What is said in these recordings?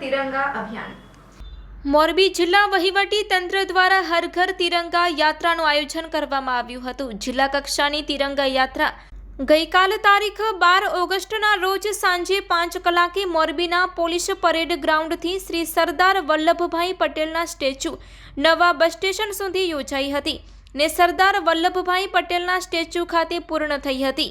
તિરંગા અભિયાન. મોરબી જિલ્લા વહીવટી તંત્ર દ્વારા હર ઘર તિરંગા યાત્રાનું આયોજન કરવામાં આવ્યું હતું. જિલ્લા કક્ષાની તિરંગા યાત્રા ગઈકાલ તારીખ બાર ઓગસ્ટના રોજ સાંજે પાંચ કલાકે મોરબીના પોલીસ પરેડ ગ્રાઉન્ડથી શ્રી સરદાર વલ્લભભાઈ પટેલના સ્ટેચ્યુ નવા બસ સ્ટેશન સુધી યોજાઈ હતી ને સરદાર વલ્લભભાઈ પટેલના સ્ટેચ્યુ ખાતે પૂર્ણ થઈ હતી.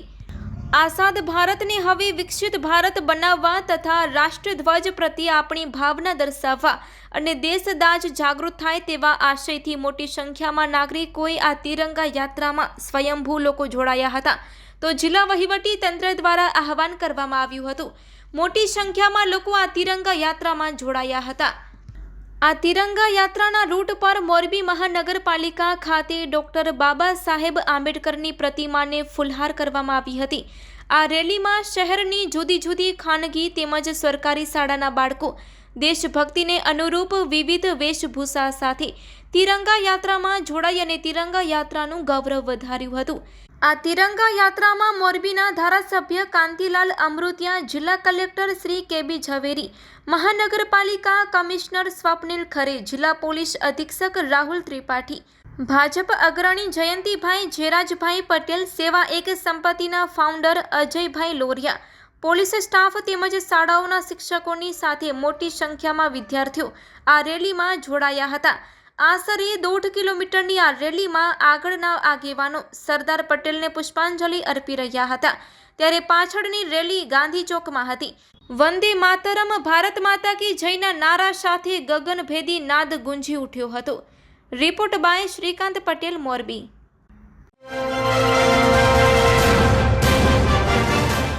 આઝાદ ભારતને હવે વિકસિત ભારત બનાવવા તથા રાષ્ટ્રધ્વજ પ્રત્યે આપણી ભાવના દર્શાવવા અને દેશદાજ જાગૃત થાય તેવા આશયથી મોટી સંખ્યામાં નાગરિકોએ આ તિરંગા યાત્રામાં સ્વયંભૂ લોકો જોડાયા હતા. તો જિલ્લા વહીવટી તંત્ર દ્વારા આહવાન કરવામાં આવ્યું હતું. મોટી સંખ્યામાં લોકો આ તિરંગા યાત્રામાં જોડાયા હતા. આ તિરંગા યાત્રાના રૂટ પર મોરબી મહાનગરપાલિકા ખાતે ડોક્ટર બાબા સાહેબ આંબેડકરની પ્રતિમાને ફુલહાર કરવામાં આવી હતી. આ રેલીમાં શહેરની જુદી જુદી ખાનગી તેમજ સરકારી શાળાના બાળકો, દેશભક્તિને અનુરૂપ વિવિધ વેશભૂષા સાથે તિરંગા યાત્રામાં જોડાઈ અને તિરંગા યાત્રાનું ગૌરવ વધાર્યું હતું. આ તિરંગા યાત્રામાં મોરબીના ધારાસભ્ય કાંતિલાલ અમૃતિયા, જિલ્લા કલેક્ટર શ્રી કેબી ઝવેરી, મહાનગરપાલિકા કમિશનર સ્વપ્નિલ ખરે, જિલ્લા પોલીસ અધિક્ષક રાહુલ ત્રિપાઠી, ભાજપ અગ્રણી જયંતિભાઈ જેરાજભાઈ પટેલ, સેવા એક સંપત્તિના founder Ajaybhai Loriya, police staff તેમજ શાળાઓના શિક્ષકોની સાથે મોટી સંખ્યામાં વિદ્યાર્થીઓ આ રેલીમાં જોડાયા હતા. આશરે દોઢ કિલોમીટરની આ રેલીમાં આગળના આગેવાનો સરદાર પટેલને પુષ્પાંજલિ અર્પી રહ્યા હતા. ત્યારે પાછળની રેલી ગાંધી ચોકમાં હતી. વંદે માતરમ, ભારત માતા કી જયના નારા સાથે ગગનભેદી નાદ ગુંજી ઉઠ્યો હતો. Report by Shrikant Patel, Morbi.